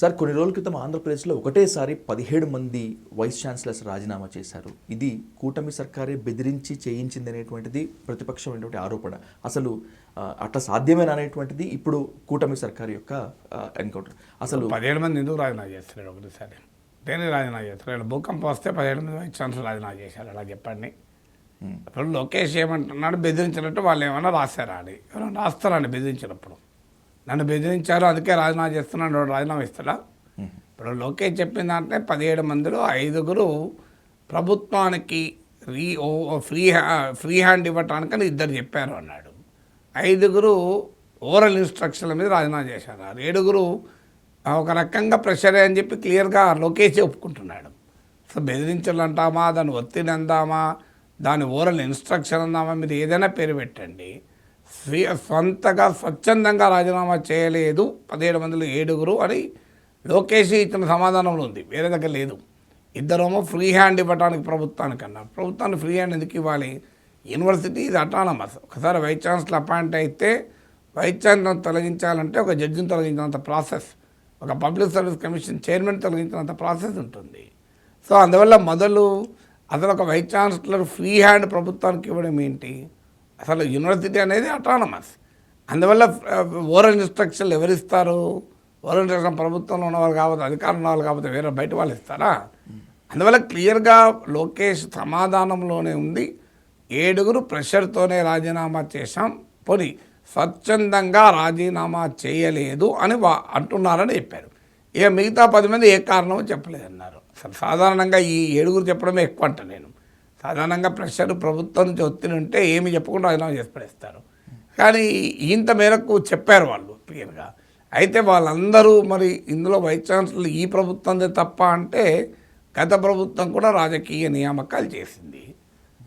Sir కొన్ని రోజుల క్రితం ఆంధ్రప్రదేశ్లో ఒకటేసారి పదిహేడు మంది వైస్ ఛాన్సలర్స్ రాజీనామా చేశారు. ఇది కూటమి సర్కారే బెదిరించి చేయించింది అనేటువంటిది ప్రతిపక్షమైనటువంటి ఆరోపణ. అసలు అట్లా సాధ్యమేనా అనేటువంటిది ఇప్పుడు కూటమి సర్కారు యొక్క ఎన్కౌంటర్. అసలు పదిహేడు మంది ఎందుకు రాజీనామా చేస్తున్నాడు ఒకటిసారి? దేనికి రాజీనామా చేస్తున్నాడు భూకంపం వస్తే పదిహేడు మంది వైస్ ఛాన్సలర్ రాజీనామా చేశారు. అలా చెప్పండి. ఇప్పుడు లోకేష్ ఏమంటున్నాడు? బెదిరించినట్టు వాళ్ళు ఏమన్నా రాశారా అని? ఎవరైనా రాస్తారండి బెదిరించినప్పుడు? నన్ను బెదిరించారు అందుకే రాజీనామా చేస్తున్నాడు రాజీనామా ఇస్తాడా? ఇప్పుడు లోకేష్ చెప్పిన దాంట్లో పదిహేడు మందిలో ఐదుగురు ప్రభుత్వానికి రీ ఓ ఫ్రీ ఫ్రీ హ్యాండ్ ఇవ్వటానికని ఇద్దరు చెప్పారు అన్నాడు. ఐదుగురు ఓరల్ ఇన్స్ట్రక్షన్ల మీద రాజీనామా చేశారు. ఆ ఏడుగురు ఒక రకంగా ప్రెషర్ అని చెప్పి క్లియర్గా లోకేష్ ఒప్పుకుంటున్నాడు. సో బెదిరించాలంటామా దాన్ని ఒత్తిడి అందామా దాని ఓరల్ ఇన్స్ట్రక్షన్ అందామా మీరు ఏదైనా పేరు పెట్టండి. స్వీయ సొంతగా స్వచ్ఛందంగా రాజీనామా చేయలేదు. పదిహేడు మందిలో ఏడుగురు అని లోకేష్ ఇచ్చిన సమాధానంలో ఉంది. వేరే దగ్గర లేదు. ఇద్దరేమో ఫ్రీ హ్యాండ్ ఇవ్వడానికి ప్రభుత్వానికి అన్నారు. ప్రభుత్వానికి ఫ్రీ హ్యాండ్ ఎందుకు ఇవ్వాలి? యూనివర్సిటీ ఇది అటానమస్ ఒకసారి వైస్ ఛాన్సలర్ అపాయింట్ అయితే వైస్ ఛాన్సలర్ తొలగించాలంటే ఒక జడ్జిని తొలగించినంత ప్రాసెస్ ఒక పబ్లిక్ సర్వీస్ కమిషన్ చైర్మన్ తొలగించినంత ప్రాసెస్ ఉంటుంది. సో అందువల్ల మొదలు అసలు ఒక వైస్ ఛాన్సలర్ ఫ్రీ హ్యాండ్ ప్రభుత్వానికి ఇవ్వడం ఏంటి? అసలు యూనివర్సిటీ అనేది అటానమస్ అందువల్ల ఓరల్ ఇన్స్ట్రక్షన్లు ఎవరిస్తారు ఓరల్ ఇన్స్ట్రక్షన్ ప్రభుత్వంలో ఉన్నవాళ్ళు కాకపోతే అధికారంలో ఉన్నవాళ్ళు కాకపోతే వేరే బయట వాళ్ళు ఇస్తారా? అందువల్ల క్లియర్గా లోకేష్ సమాధానంలోనే ఉంది. ఏడుగురు ప్రెషర్తోనే రాజీనామా చేశాం. పోనీ స్వచ్ఛందంగా రాజీనామా చేయలేదు అని వా అంటున్నారని చెప్పారు. ఇక మిగతా పది మంది ఏ కారణమో చెప్పలేదన్నారు. అసలు సాధారణంగా ఈ ఏడుగురు చెప్పడమే ఎక్కువ అంట నేను. సాధారణంగా ప్రెషర్ ప్రభుత్వం నుంచి ఒత్తిడి ఉంటే ఏమి చెప్పకుండా అదనం చేసి పడేస్తారు. కానీ ఇంత మేరకు చెప్పారు వాళ్ళు క్లియర్గా. అయితే వాళ్ళందరూ మరి ఇందులో వైస్ ఛాన్సలర్ ఈ ప్రభుత్వందే తప్ప అంటే గత ప్రభుత్వం కూడా రాజకీయ నియామకాలు చేసింది.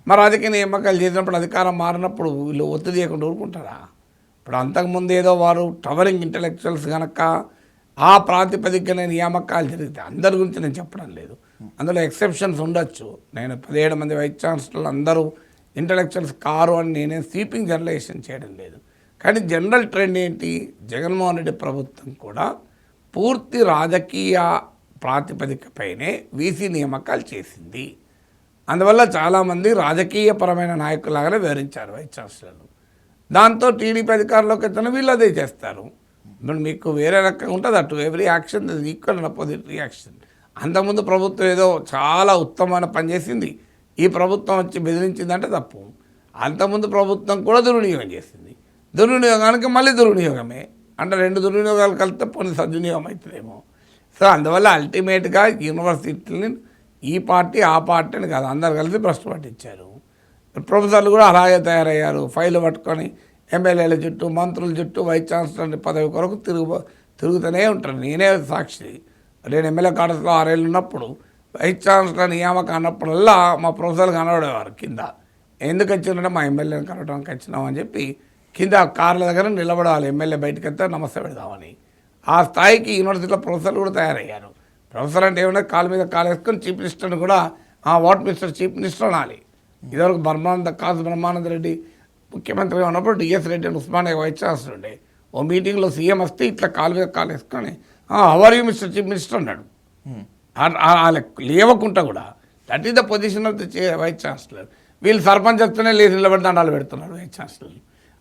మరి రాజకీయ నియామకాలు చేసినప్పుడు అధికారం మారినప్పుడు వీళ్ళు ఒత్తిడి చేయకుండా ఊరుకుంటారా? ఇప్పుడు అంతకుముందు ఏదో వారు టవరింగ్ ఇంటలెక్చువల్స్ కనుక ఆ ప్రాతిపదికన నియామకాలు జరిగితే అందరి గురించి నేను చెప్పడం లేదు. అందులో ఎక్సెప్షన్స్ ఉండొచ్చు. నేను పదిహేడు మంది వైస్ ఛాన్సలర్లు అందరూ ఇంటలెక్చువల్స్ కారు అని నేనే స్వీపింగ్ జనరేషన్ చేయడం లేదు. కానీ జనరల్ ట్రెండ్ ఏంటి? జగన్మోహన్ రెడ్డి ప్రభుత్వం కూడా పూర్తి రాజకీయ ప్రాతిపదికపైనే వీసీ నియామకాలు చేసింది. అందువల్ల చాలామంది రాజకీయపరమైన నాయకులాగానే వివరించారు వైస్ ఛాన్సలర్లు. దాంతో టీడీపీ అధికారంలోకి వచ్చిన వీళ్ళు అదే చేస్తారు. ఇప్పుడు మీకు వేరే రకంగా ఉంటుంది అటు every action equal and opposite reaction అంతకుముందు ప్రభుత్వం ఏదో చాలా ఉత్తమమైన పని చేసింది. ఈ ప్రభుత్వం వచ్చి బెదిరించిందంటే తప్పు. అంతకుముందు ప్రభుత్వం కూడా దుర్వినియోగం చేసింది. దుర్వినియోగానికి మళ్ళీ దుర్వినియోగమే. అంటే రెండు దుర్వినియోగాలు కలిస్తే పోనీ సద్వినియోగం అవుతుందేమో సో అందువల్ల అల్టిమేట్గా యూనివర్సిటీని ఈ పార్టీ ఆ పార్టీ అని కాదు అందరు కలిసి భ్రష్టు పట్టించారు. ప్రొఫెసర్లు కూడా అలాగే తయారయ్యారు. ఫైల్ పట్టుకొని ఎమ్మెల్యేల చుట్టూ మంత్రుల చుట్టూ వైస్ ఛాన్సలర్ పదవి కొరకు తిరుగు తిరుగుతూనే ఉంటారు. నేనే సాక్షి. నేను ఎమ్మెల్యే కాంగ్రెస్లో ఆరేళ్ళు ఉన్నప్పుడు వైస్ ఛాన్సలర్ నియామకం అన్నప్పుడల్లా మా ప్రొఫెసర్లు కనబడేవారు కింద. ఎందుకు వచ్చిందంటే మా ఎమ్మెల్యేని కలవడానికి వచ్చినాం అని చెప్పి కింద కార్ల దగ్గర నిలబడాలి ఎమ్మెల్యే బయటకు వెళ్తే నమస్తే పెడదామని. ఆ స్థాయికి యూనివర్సిటీలో ప్రొఫెసర్లు కూడా తయారయ్యారు. ప్రొఫెసర్ అంటే ఏమన్నా కాలు మీద కాలు వేసుకొని చీఫ్ మినిస్టర్ని కూడా ఆ వాట్ మినిస్టర్ చీఫ్ మినిస్టర్ అనాలి. ఇదివరకు బ్రహ్మానంద కాసు బ్రహ్మానంద రెడ్డి ముఖ్యమంత్రిగా ఉన్నప్పుడు డిఎస్ రెడ్డి అని ఉస్మానియా వైస్ ఛాన్సలర్ ఉండే. ఓ మీటింగ్లో సీఎం వస్తే ఇట్లా కాలు మీద కాలు వేసుకొని how are you mister chief minister అన్నాడు. ఆ- ఆ- వాళ్ళ లేవకుంటా కూడా that is the position of the vice chancellor వీళ్ళు సర్పంచ్ వస్తేనే లేచి నిలబడి దండాలు పెడుతున్నారు వైస్ ఛాన్సలర్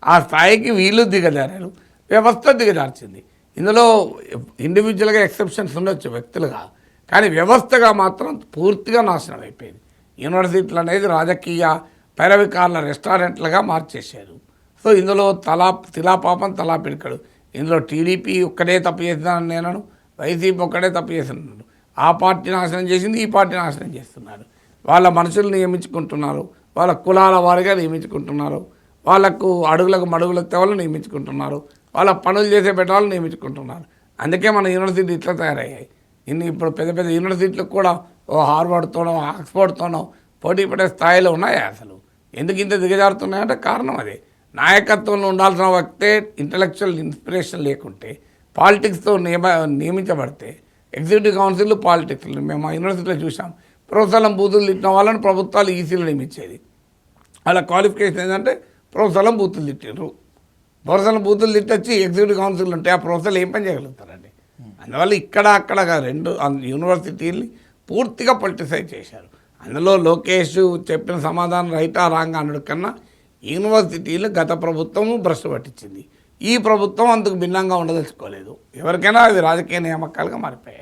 ఆ స్థాయికి వీళ్ళు దిగజారారు వ్యవస్థ దిగజార్చింది. ఇందులో ఇండివిజువల్గా ఎక్సెప్షన్స్ ఉండొచ్చు వ్యక్తులుగా కానీ వ్యవస్థగా మాత్రం పూర్తిగా నాశనం అయిపోయింది. యూనివర్సిటీలు అనేది రాజకీయ పైరవికారుల రెస్టారెంట్లుగా మార్చేశారు. సో ఇందులో తలా తిలా పాపం తలా పిడికడు. ఇందులో టీడీపీ ఒక్కడే తప్పు చేస్తున్నాను నేను వైసీపీ ఒక్కడే తప్పు చేస్తున్నాడు ఆ పార్టీ నాశనం చేసింది ఈ పార్టీ నాశనం చేస్తున్నారు. వాళ్ళ మనుషులు నియమించుకుంటున్నారు వాళ్ళ కులాల వారిగా నియమించుకుంటున్నారు వాళ్ళకు అడుగులకు మడుగుల తెవలు నియమించుకుంటున్నారు వాళ్ళ పనులు చేసే పెట్టాలను నియమించుకుంటున్నారు. అందుకే మన యూనివర్సిటీ ఇట్లా తయారయ్యాయి. ఇన్ని ఇప్పుడు పెద్ద పెద్ద యూనివర్సిటీలకు కూడా ఓ హార్వర్డ్తోనో ఆక్స్ఫర్డ్తోనో పోటీ పడే స్థాయిలో ఉన్నాయా అసలు? ఎందుకు ఇంత దిగజారుతున్నాయంటే కారణం అదే. నాయకత్వంలో ఉండాల్సిన వ్యక్తే ఇంటలెక్చువల్ ఇన్స్పిరేషన్ లేకుంటే పాలిటిక్స్తో నియమ నియమించబడితే ఎగ్జిక్యూటివ్ కౌన్సిల్ పాలిటిక్స్ మేము ఆ యూనివర్సిటీలో చూసాం ప్రొఫెసర్లను బూతులు తిట్టిన వాళ్ళని ప్రభుత్వాలు ఈసీలు నియమించేది. వాళ్ళ క్వాలిఫికేషన్ ఏంటంటే ప్రొఫెసర్లను బూతులు తిట్టిండ్రు ప్రొఫెసర్లను బూతులు తిట్టొచ్చి ఎగ్జిక్యూటివ్ కౌన్సిల్ ఉంటే ఆ ప్రొఫెసర్లు ఏం పని చేయగలుగుతారండి? అందువల్ల ఇక్కడ అక్కడ రెండు యూనివర్సిటీని యూనివర్సిటీల్ని పూర్తిగా పొలిటిసైజ్ చేశారు. అందులో లోకేష్ చెప్పిన సమాధానం రైటా రాంగ్ అనడు కన్నా యూనివర్సిటీలు గత ప్రభుత్వము భ్రష్టు పట్టించింది. ఈ ప్రభుత్వం అందుకు భిన్నంగా ఉండదలుచుకోలేదు. ఎవరికైనా అవి రాజకీయ నియామకాలుగా మారిపోయాయి.